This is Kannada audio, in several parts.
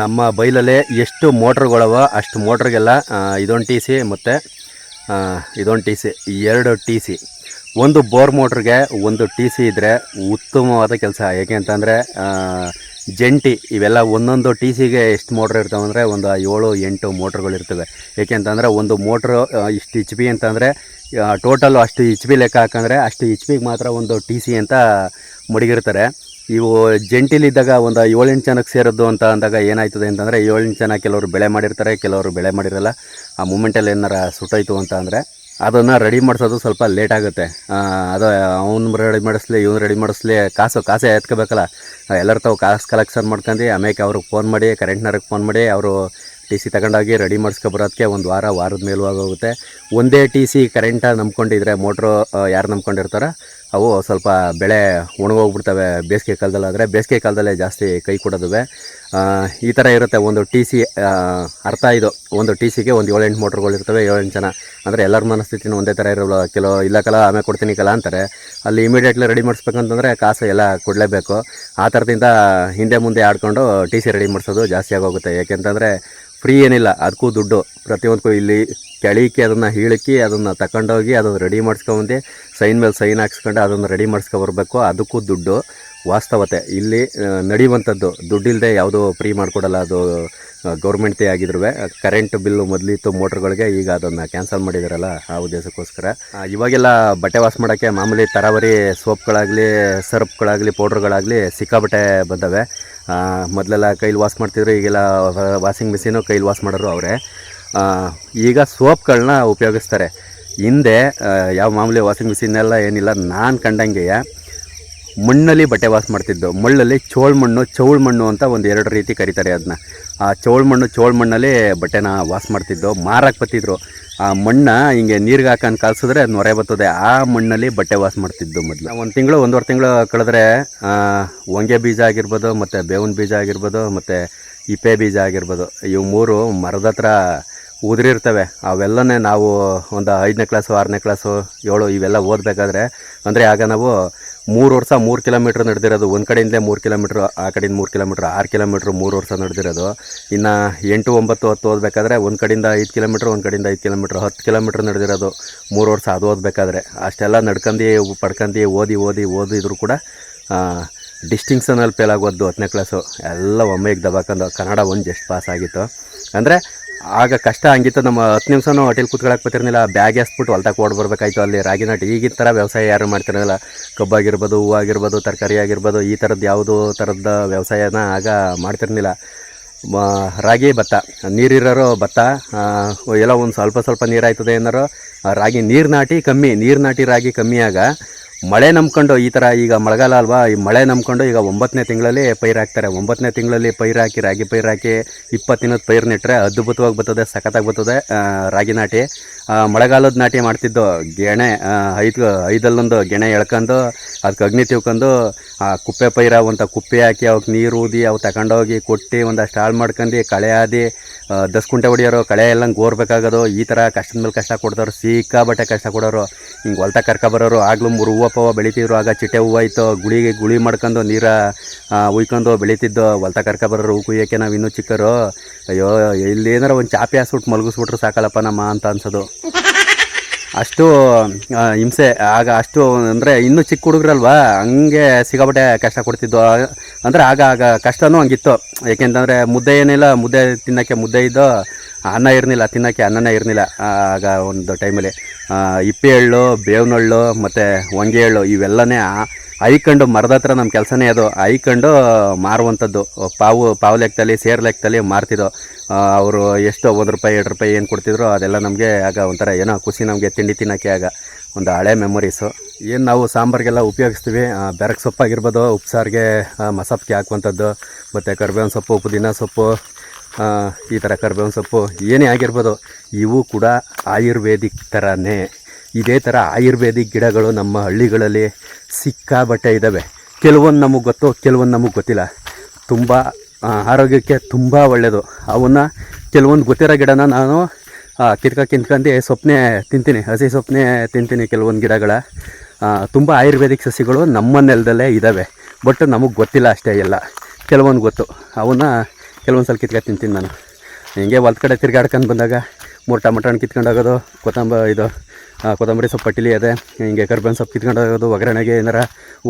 ನಮ್ಮ ಬೈಲಲ್ಲೇ ಎಷ್ಟು ಮೋಟ್ರ್ಗಳವ, ಅಷ್ಟು ಮೋಟ್ರ್ಗೆಲ್ಲ ಇದೊಂದು ಟಿ ಸಿ ಮತ್ತು ಇದೊಂದು ಟಿ ಸಿ ಎರಡು ಟಿ ಸಿ ಒಂದು ಬೋರ್ ಮೋಟ್ರಿಗೆ ಒಂದು ಟಿ ಸಿ ಇದ್ದರೆ ಉತ್ತಮವಾದ ಕೆಲಸ. ಯಾಕೆ ಅಂತಂದರೆ ಜಂಟಿ ಇವೆಲ್ಲ ಒಂದೊಂದು ಟಿ ಸಿಗೆ ಎಷ್ಟು ಮೋಟ್ರ್ ಇರ್ತವೆ ಅಂದರೆ ಒಂದು ಏಳು, ಎಂಟು ಮೋಟ್ರ್ಗಳಿರ್ತವೆ ಏಕೆ ಅಂತಂದರೆ ಒಂದು ಮೋಟ್ರು ಇಷ್ಟು ಇಚ್ ಬಿ ಅಂತಂದರೆ ಟೋಟಲ್ ಅಷ್ಟು ಇಚ್ ಬಿ ಲೆಕ್ಕ ಹಾಕಂದ್ರೆ ಅಷ್ಟು ಇಚ್ ಬಿಗೆ ಮಾತ್ರ ಒಂದು ಟಿ ಸಿ ಅಂತ ಮಡಗಿರ್ತಾರೆ ಇವು ಜಂಟಿಲಿದ್ದಾಗ ಒಂದು ಏಳೆಂಟು ಜನಕ್ಕೆ ಸೇರೋದು ಅಂತ ಅಂದಾಗ ಏನಾಯ್ತದೆ ಅಂತಂದರೆ ಏಳೆಂಟು ಜನ ಕೆಲವರು ಬೆಳೆ ಮಾಡಿರ್ತಾರೆ, ಕೆಲವರು ಬೆಳೆ ಮಾಡಿರಲ್ಲ. ಆ ಮೂಮೆಂಟಲ್ಲಿ ಏನಾರ ಸುಟ್ಟೋಯ್ತು ಅಂತ ಅಂದರೆ ಅದನ್ನು ರೆಡಿ ಮಾಡಿಸೋದು ಸ್ವಲ್ಪ ಲೇಟ್ ಆಗುತ್ತೆ. ಅದು ಅವನು ರೆಡಿ ಮಾಡಿಸ್ಲಿ, ಇವನು ರೆಡಿ ಮಾಡಿಸ್ಲಿ, ಕಾಸು ಕಾಸೇ ಎತ್ಕೋಬೇಕಲ್ಲ. ಎಲ್ಲರ ತಾವು ಕಾಸು ಕಲೆಕ್ಷನ್ ಮಾಡ್ಕೊಂಡು ಆಮೇಲೆ ಅವ್ರಿಗೆ ಫೋನ್ ಮಾಡಿ ಕರೆಂಟ್ನವ್ರಿಗೆ ಫೋನ್ ಮಾಡಿ, ಅವರು ಟಿ ಸಿ ತಗೊಂಡೋಗಿ ರೆಡಿ ಮಾಡಿಸ್ಕೊಬರೋದಕ್ಕೆ ಒಂದು ವಾರ, ವಾರದ ಮೇಲೂ ಆಗೋಗುತ್ತೆ ಒಂದೇ ಟಿ ಸಿ ಕರೆಂಟ ನಂಬ್ಕೊಂಡಿದ್ರೆ ಮೋಟ್ರು ಯಾರು ನಂಬ್ಕೊಂಡಿರ್ತಾರೋ ಅವು ಸ್ವಲ್ಪ ಬೆಳೆ ಒಣಗೋಗ್ಬಿಡ್ತವೆ ಬೇಸಿಗೆ ಕಾಲದಲ್ಲಾದರೆ ಬೇಸಿಗೆ ಕಾಲದಲ್ಲೇ ಜಾಸ್ತಿ ಕೈ ಕೊಡೋದುವೆ. ಈ ಥರ ಇರುತ್ತೆ ಒಂದು ಟಿ ಸಿ ಅರ್ಥ ಇದು. ಒಂದು ಟಿ ಸಿಗೆ ಒಂದು ಏಳೆಂಟು ಮೋಟ್ರ್ಗಳು ಇರ್ತವೆ, ಏಳೆಂಟು ಜನ. ಅಂದರೆ ಎಲ್ಲರ ಮನಸ್ಥಿತಿನೂ ಒಂದೇ ಥರ ಇರೋಲ್ಲ. ಕೆಲವು ಇಲ್ಲ ಕಲ ಆಮೇಲೆ ಕೊಡ್ತೀನಿ ಕಲ ಅಂತಾರೆ. ಅಲ್ಲಿ ಇಮಿಡಿಯೇಟ್ಲಿ ರೆಡಿ ಮಾಡಿಸ್ಬೇಕಂತಂದರೆ ಕಾಸು ಎಲ್ಲ ಕೊಡಲೇಬೇಕು. ಆ ಥರದಿಂದ ಹಿಂದೆ ಮುಂದೆ ಆಡ್ಕೊಂಡು ಟಿ ಸಿ ರೆಡಿ ಮಾಡಿಸೋದು ಜಾಸ್ತಿ ಆಗೋಗುತ್ತೆ. ಯಾಕೆಂತಂದರೆ ಫ್ರೀ ಏನಿಲ್ಲ, ಅದಕ್ಕೂ ದುಡ್ಡು. ಪ್ರತಿಯೊಂದಕ್ಕೂ ಇಲ್ಲಿ ಕೆಳಕ್ಕೆ ಅದನ್ನು ಹೀಳಕ್ಕೆ ಅದನ್ನು ತಗೊಂಡೋಗಿ ಅದನ್ನು ರೆಡಿ ಮಾಡಿಸ್ಕೊಂಬಂದು ಸೈನ್ ಮೇಲೆ ಸೈನ್ ಹಾಕ್ಸ್ಕೊಂಡು ಅದನ್ನು ರೆಡಿ ಮಾಡಿಸ್ಕೊಬರ್ಬೇಕು, ಅದಕ್ಕೂ ದುಡ್ಡು. ವಾಸ್ತವತೆ, ಇಲ್ಲಿ ನಡೆಯುವಂಥದ್ದು ದುಡ್ಡಿಲ್ಲದೆ ಯಾವುದೂ ಫ್ರೀ ಮಾಡಿಕೊಡಲ್ಲ, ಅದು ಗೌರ್ಮೆಂಟೇ ಆಗಿದ್ರು ಕರೆಂಟ್ ಬಿಲ್ಲು ಮೊದಲಿತ್ತು ಮೋಟ್ರ್ಗಳಿಗೆ, ಈಗ ಅದನ್ನು ಕ್ಯಾನ್ಸಲ್ ಮಾಡಿದಾರಲ್ಲ, ಆ ಉದ್ದೇಶಕ್ಕೋಸ್ಕರ. ಇವಾಗೆಲ್ಲ ಬಟ್ಟೆ ವಾಶ್ ಮಾಡೋಕ್ಕೆ ಮಾಮೂಲಿ ತರಾವರಿ ಸೋಪ್ಗಳಾಗಲಿ ಸರ್ಪ್ಗಳಾಗಲಿ ಪೌಡ್ರ್ಗಳಾಗಲಿ ಸಿಕ್ಕಾಬಟ್ಟೆ ಬಂದವೆ. ಮೊದಲೆಲ್ಲ ಕೈಲಿ ವಾಶ್ ಮಾಡ್ತಿದ್ರು, ಈಗೆಲ್ಲ ವಾಷಿಂಗ್ ಮಿಷಿನು ಕೈಲಿ ವಾಶ್ ಮಾಡೋರು ಅವರೇ. ಈಗ ಸೋಪ್ಗಳನ್ನ ಉಪಯೋಗಿಸ್ತಾರೆ. ಹಿಂದೆ ಯಾವ ಮಾಮೂಲಿ ವಾಷಿಂಗ್ ಮಿಷಿನ್ ಎಲ್ಲ ಏನಿಲ್ಲ, ನಾನು ಕಂಡಂಗೆ ಮಣ್ಣಲ್ಲಿ ಬಟ್ಟೆ ವಾಶ್ ಮಾಡ್ತಿದ್ದು. ಮಳ್ಳಲ್ಲಿ ಚೋಳ್ ಮಣ್ಣು, ಚೌಳ್ ಮಣ್ಣು ಅಂತ ಒಂದು ಎರಡು ರೀತಿ ಕರೀತಾರೆ ಅದನ್ನ ಆ ಚೌಳ್ ಮಣ್ಣು, ಚೋಳ್ ಮಣ್ಣಲ್ಲಿ ಬಟ್ಟೆನ ವಾಶ್ ಮಾಡ್ತಿದ್ದು. ಮಾರಕ್ಕೆ ಬತ್ತಿದ್ರು ಆ ಮಣ್ಣ ಹಿಂಗೆ ನೀರಿಗೆ ಹಾಕೊಂಡು ಕಲ್ಸಿದ್ರೆ ಅದು ನೊರೆ ಬತ್ತದೆ ಆ ಮಣ್ಣಲ್ಲಿ ಬಟ್ಟೆ ವಾಶ್ ಮಾಡ್ತಿದ್ದು ಮೊದಲು. ಒಂದು ತಿಂಗಳು, ಒಂದೂವರೆ ತಿಂಗಳು ಕಳೆದ್ರೆ ಹೊಂಗೆ ಬೀಜ ಆಗಿರ್ಬೋದು, ಮತ್ತು ಬೇವಿನ ಬೀಜ ಆಗಿರ್ಬೋದು, ಮತ್ತು ಇಪ್ಪೆ ಬೀಜ ಆಗಿರ್ಬೋದು. ಇವು ಮೂರು ಮರದ ಹತ್ರ ಉದುರಿರ್ತವೆ. ಅವೆಲ್ಲನೇ ನಾವು ಒಂದು ಐದನೇ ಕ್ಲಾಸು ಆರನೇ ಕ್ಲಾಸು ಏಳು ಇವೆಲ್ಲ ಓದಬೇಕಾದ್ರೆ, ಅಂದರೆ ಆಗ ನಾವು ಮೂರು ವರ್ಷ ಮೂರು ಕಿಲೋಮೀಟ್ರ್ ನಡೆದಿರೋದು. ಒಂದು ಕಡೆಯಿಂದಲೇ ಮೂರು ಕಿಲೋಮೀಟ್ರ್ ಆ ಕಡೆಯಿಂದ ಮೂರು ಕಿಲೋಮೀಟ್ರ್ ಆರು ಕಿಲೋಮೀಟ್ರ್ ಮೂರು ವರ್ಷ ನಡೆದಿರೋದು. ಇನ್ನು ಎಂಟು, ಒಂಬತ್ತು, ಹತ್ತು ಓದಬೇಕಾದ್ರೆ ಒಂದು ಕಡೆಯಿಂದ ಐದು ಕಿಲೋಮೀಟ್ರ್ ಒಂದು ಕಡೆಯಿಂದ ಐದು ಕಿಲೋಮೀಟ್ರ್ ಹತ್ತು ಕಿಲೋಮೀಟ್ರ್ ನಡೆದಿರೋದು ಮೂರು ವರ್ಷ ಅದು ಓದಬೇಕಾದ್ರೆ. ಅಷ್ಟೆಲ್ಲ ನಡ್ಕಂಡು ಪಡ್ಕೊಂಡು ಓದಿ ಓದಿ ಓದಿದ್ರು ಕೂಡ ಡಿಸ್ಟಿಂಕ್ಷನಲ್ಲಿ ಫೇಲ್ ಆಗೋದು ಹತ್ತನೇ ಕ್ಲಾಸು ಎಲ್ಲ ಒಮ್ಮೆಗೆ ದಬಾಕೊಂಡು ಕನ್ನಡ ಒಂದು ಜಸ್ಟ್ ಪಾಸ್ ಆಗಿತ್ತು. ಅಂದರೆ ಆಗ ಕಷ್ಟ ಹಂಗಿತ್ತು. ನಮ್ಮ ಹತ್ತು ನಿಮಿಷನೂ ಹೋಟೆಲ್ ಕುತ್ಕೊಳಕ್ಕೆ ಬರ್ತಿರ್ಲಿಲ್ಲ. ಬ್ಯಾಗ್ ಹಾಸ್ಬಿಟ್ಟು ಹೊಲ್ದಾಗ ಓಡ್ ಬರ್ಬೇಕಾಯ್ತು. ಅಲ್ಲಿ ರಾಗಿ ನಾಟಿ ಈಗಿನ ಥರ ವ್ಯವಸಾಯ ಯಾರು ಮಾಡ್ತಿರಲಿಲ್ಲ ಕಬ್ಬಾಗಿರ್ಬೋದು ಹೂವಾಗಿರ್ಬೋದು ತರಕಾರಿ ಆಗಿರ್ಬೋದು, ಈ ಥರದ್ದು ಯಾವುದೋ ಥರದ ವ್ಯವಸಾಯನ ಆಗ ಮಾಡ್ತಿರ್ಲಿಲ್ಲ. ರಾಗಿ ಭತ್ತ. ನೀರಿರೋರು ಭತ್ತ ಎಲ್ಲ ಒಂದು ಸ್ವಲ್ಪ ಸ್ವಲ್ಪ ನೀರಾಯ್ತದೆ ಏನಾರು ರಾಗಿ ನೀರು ನಾಟಿ ಕಮ್ಮಿ. ನೀರು ನಾಟಿ ರಾಗಿ ಕಮ್ಮಿಯಾಗ ಮಳೆ ನಂಬ್ಕೊಂಡು ಈ ಥರ ಈಗ ಮಳೆಗಾಲ ಅಲ್ವಾ? ಈ ಮಳೆ ನಂಬ್ಕೊಂಡು ಈಗ ಒಂಬತ್ತನೇ ತಿಂಗಳಲ್ಲಿ ಪೈರು ಹಾಕ್ತಾರೆ. ಒಂಬತ್ತನೇ ತಿಂಗಳಲ್ಲಿ ಪೈರು ಹಾಕಿ, ರಾಗಿ ಪೈರು ಹಾಕಿ ಇಪ್ಪತ್ತು ದಿನದ ಪೈರು ನೆಟ್ಟರೆ ಅದ್ಭುತವಾಗಿ ಬರ್ತದೆ, ಸಖತ್ತಾಗಿ ಬರ್ತದೆ ರಾಗಿ ನಾಟಿ. ಮಳೆಗಾಲದ ನಾಟಿ ಮಾಡ್ತಿದ್ದು ಗೆಣೆ ಐದು, ಐದಲ್ಲೊಂದು ಗೆಣೆ ಎಳ್ಕೊಂಡು ಅದಕ್ಕೆ ಅಗ್ನಿ ತಿಳ್ಕೊಂಡು ಆ, ಕುಪ್ಪೆ ಪೈರ ಅಂತ ಕುಪ್ಪೆ ಹಾಕಿ ಅವಕ್ಕೆ ನೀರು ಊದಿ ಅವು ತಗೊಂಡೋಗಿ ಕೊಟ್ಟು ಒಂದಷ್ಟು ಹಾಳು ಮಾಡ್ಕೊಂಡು ಕಳೆ ಆದಿ ದಸ್ಕುಂಟೆ ಹೊಡಿಯೋರು, ಕಳೆ ಎಲ್ಲ ಗೋರ್ಬೇಕಾಗೋದು ಈ ಥರ ಕಷ್ಟದ ಮೇಲೆ ಕಷ್ಟ ಕೊಡ್ತಾರೆ ಸಿಕ್ಕಾಬಟ್ಟೆ ಕಷ್ಟ ಕೊಡೋರು. ಹಿಂಗೆ ಹೊಲ್ತ ಕರ್ಕೊಬರೋರು, ಆಗ್ಲೂ ಮೂರು ಹೂವು ಪವ ಬೆಳಿತಿದ್ರು ಆಗ ಚಿಟ್ಟೆ ಹೂವು ಇತ್ತು ಗುಳಿಗೆ ಗುಳಿ ಮಾಡ್ಕೊಂಡು ನೀರ ಉಯ್ಕೊಂಡು ಬೆಳಿತಿದ್ದು. ಹೊಲ್ತ ಕರ್ಕೊಬರೋರು ಹೂ ಕುಯ್ಯೋಕ್ಕೆ ನಾವು ಇನ್ನೂ ಚಿಕ್ಕರು. ಅಯ್ಯೋ ಇಲ್ಲಿ ಏನಾರ ಒಂದು ಚಾಪೆ ಹಾಸ್ಬಿಟ್ಟು ಮಲಗಿಸ್ಬಿಟ್ರು ಸಾಕಲ್ಲಪ್ಪ ನಮ್ಮ ಅಂತ ಅನ್ಸೋದು. ಅಷ್ಟು ಹಿಂಸೆ. ಆಗ ಅಷ್ಟು ಅಂದರೆ ಇನ್ನೂ ಚಿಕ್ಕ ಹುಡುಗ್ರಲ್ವಾ? ಹಂಗೆ ಸಿಗಾಬಟ್ಟೆ ಕಷ್ಟ ಕೊಡ್ತಿದ್ದು ಅಂದರೆ ಆಗ ಆಗ ಕಷ್ಟನೂ ಹಂಗಿತ್ತು. ಏಕೆಂತಂದರೆ ಮುದ್ದೆ ಏನಿಲ್ಲ, ಮುದ್ದೆ ತಿನ್ನೋಕ್ಕೆ ಮುದ್ದೆ ಇದ್ದು, ಅನ್ನ ಇರಲಿಲ್ಲ ತಿನ್ನೋಕ್ಕೆ ಅನ್ನನೇ ಇರಲಿಲ್ಲ ಆಗ ಒಂದು ಟೈಮಲ್ಲಿ ಇಪ್ಪೆ ಎಳ್ಳು ಬೇವನಳ್ಳು ಮತ್ತು ಹೊಂಗೆ ಎಳ್ಳು ಇವೆಲ್ಲನೇ ಐಕೊಂಡು ಮರದ ಹತ್ರ ನಮ್ಮ ಕೆಲಸನೇ ಅದು. ಐಕಂಡು ಮಾರುವಂಥದ್ದು. ಪಾವು ಪಾವು ಲೆಕ್ಕದಲ್ಲಿ, ಸೇರ್ ಲೆಕ್ಕದಲ್ಲಿ ಮಾರ್ತಿದ್ದೋ. ಅವರು ಎಷ್ಟು ಒಂದು ರೂಪಾಯಿ, ಎರಡು ರೂಪಾಯಿ ಏನು ಕೊಡ್ತಿದ್ರು ಅದೆಲ್ಲ ನಮಗೆ ಆಗ ಒಂಥರ ಏನೋ ಖುಷಿ ನಮಗೆ, ತಿಂಡಿ ತಿನ್ನೋಕ್ಕೆ ಆಗ ಒಂದು ಹಳೆ ಮೆಮೊರೀಸು ಏನು ನಾವು ಸಾಂಬಾರಿಗೆಲ್ಲ ಉಪಯೋಗಿಸ್ತೀವಿ? ಬೆರಕ್ ಸೊಪ್ಪಾಗಿರ್ಬೋದು, ಉಪ್ಸಾರಿಗೆ ಮಸಪ್ಪಿಗೆ ಹಾಕುವಂಥದ್ದು. ಮತ್ತು ಕರ್ಬೇವಿನ ಸೊಪ್ಪು, ಪುದೀನ ಸೊಪ್ಪು ಈ ಥರ ಕರ್ಬೇವಿನ ಸೊಪ್ಪು ಏನೇ ಆಗಿರ್ಬೋದು, ಇವು ಕೂಡ ಆಯುರ್ವೇದಿಕ್ ಥರನೇ ಇದೇ ಥರ ಆಯುರ್ವೇದಿಕ್ ಗಿಡಗಳು ನಮ್ಮ ಹಳ್ಳಿಗಳಲ್ಲಿ ಸಿಕ್ಕಾಬಟ್ಟೆ ಇದ್ದಾವೆ ಕೆಲವೊಂದು ನಮಗೆ ಗೊತ್ತು, ಕೆಲವೊಂದು ನಮಗೆ ಗೊತ್ತಿಲ್ಲ. ತುಂಬ ಆರೋಗ್ಯಕ್ಕೆ ತುಂಬ ಒಳ್ಳೆಯದು ಅವನ್ನ ಕೆಲವೊಂದು ಗೊತ್ತಿರೋ ಗಿಡನ ನಾನು ಕಿತ್ಕ ಕಿತ್ಕೊಂಡು ಸೊಪ್ಪನೆ ತಿಂತೀನಿ, ಹಸಿ ಸೊಪ್ಪನೆ ತಿಂತೀನಿ ಕೆಲವೊಂದು ಗಿಡಗಳ. ತುಂಬ ಆಯುರ್ವೇದಿಕ್ ಸಸಿಗಳು ನಮ್ಮ ನೆಲದಲ್ಲೇ ಇದ್ದಾವೆ ಬಟ್ ನಮಗೆ ಗೊತ್ತಿಲ್ಲ ಅಷ್ಟೇ ಎಲ್ಲ. ಕೆಲವೊಂದು ಗೊತ್ತು. ಅವನ್ನ ಕೆಲವೊಂದು ಸಲ ಕಿತ್ಕೊಂಡು ತಿಂತೀನಿ ನಾನು. ಹಿಂಗೆ ಹೊಲ್ದ ಕಡೆ ತಿರ್ಗಾಡ್ಕೊಂಡು ಬಂದಾಗ ಮೂರು ಟಮಟ ಹಣ್ಣು ಕಿತ್ಕೊಂಡು ಹೋಗೋದು ಕೊತ್ತಂಬ ಇದು ಕೊತ್ತಂಬರಿ ಸೊಪ್ಪು ಪಟ್ಟಿಲಿ ಅದೇ, ಹಿಂಗೆ ಕರ್ಬೇವಿನ ಸೊಪ್ಪು ಕಿತ್ಕೊಂಡು ಹೋಗೋದು ಒಗ್ಗರಣೆಗೆ ಏನಾರ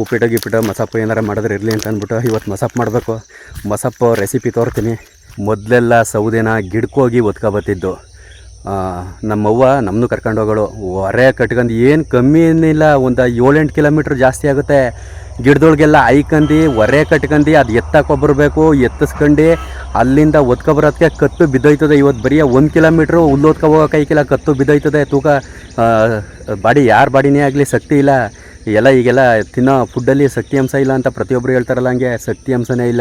ಉಪ್ಪಿಟ್ಟು ಗಿಪ್ಪಿಟ್ಟು ಮಸಪ್ಪು ಏನಾರ ಮಾಡಿದ್ರೆ ಇರಲಿ ಅಂತ ಅಂದ್ಬಿಟ್ಟು ಇವತ್ತು ಮಸಪ್ಪು ಮಾಡಬೇಕು. ಮಸಪ್ಪು ರೆಸಿಪಿ ತೋರ್ತೀನಿ. ಮೊದಲೆಲ್ಲ ಸೌದೆನ ಗಿಡ್ಕೋಗಿ ಒತ್ಕೊಬತ್ತಿದ್ದು. ನಮ್ಮವ್ವ ನಮ್ಮನ್ನು ಕರ್ಕೊಂಡು ಹೋಗೋಳು ಹೊರೆ ಕಟ್ಕೊಂಡು ಏನು ಕಮ್ಮಿ ಏನಿಲ್ಲ, ಒಂದು ಏಳೆಂಟು ಕಿಲೋಮೀಟ್ರ್ ಜಾಸ್ತಿ ಆಗುತ್ತೆ. ಗಿಡದೊಳಗೆಲ್ಲ ಐಕಂದು ಹೊರೆ ಕಟ್ಕಂಡು ಅದು ಎತ್ತಕ್ಕೆ ಬರಬೇಕು ಎತ್ತಿಸ್ಕೊಂಡು ಅಲ್ಲಿಂದ ಒತ್ಕೊಬರೋದಕ್ಕೆ ಕತ್ತು ಬಿದ್ದೋಯ್ತದೆ. ಇವತ್ತು ಬರೀ ಒಂದು ಕಿಲೋಮೀಟ್ರು ಹುಲ್ಲು ಓದ್ಕೊ ಹೋಗೋ ಕೈಕಿಲ್ಲ ಕತ್ತು ಬಿದ್ದೋಯ್ತದೆ. ತೂಕ ಬಾಡಿ ಯಾರ ಬಾಡಿನೇ ಆಗಲಿ ಶಕ್ತಿ ಇಲ್ಲ. ಎಲ್ಲ ಈಗೆಲ್ಲ ತಿನ್ನೋ ಫುಡ್ಡಲ್ಲಿ ಶಕ್ತಿ ಅಂಶ ಇಲ್ಲ ಅಂತ ಪ್ರತಿಯೊಬ್ಬರು ಹೇಳ್ತಾರಲ್ಲ ಹಂಗೆ ಶಕ್ತಿ ಅಂಶನೇ ಇಲ್ಲ.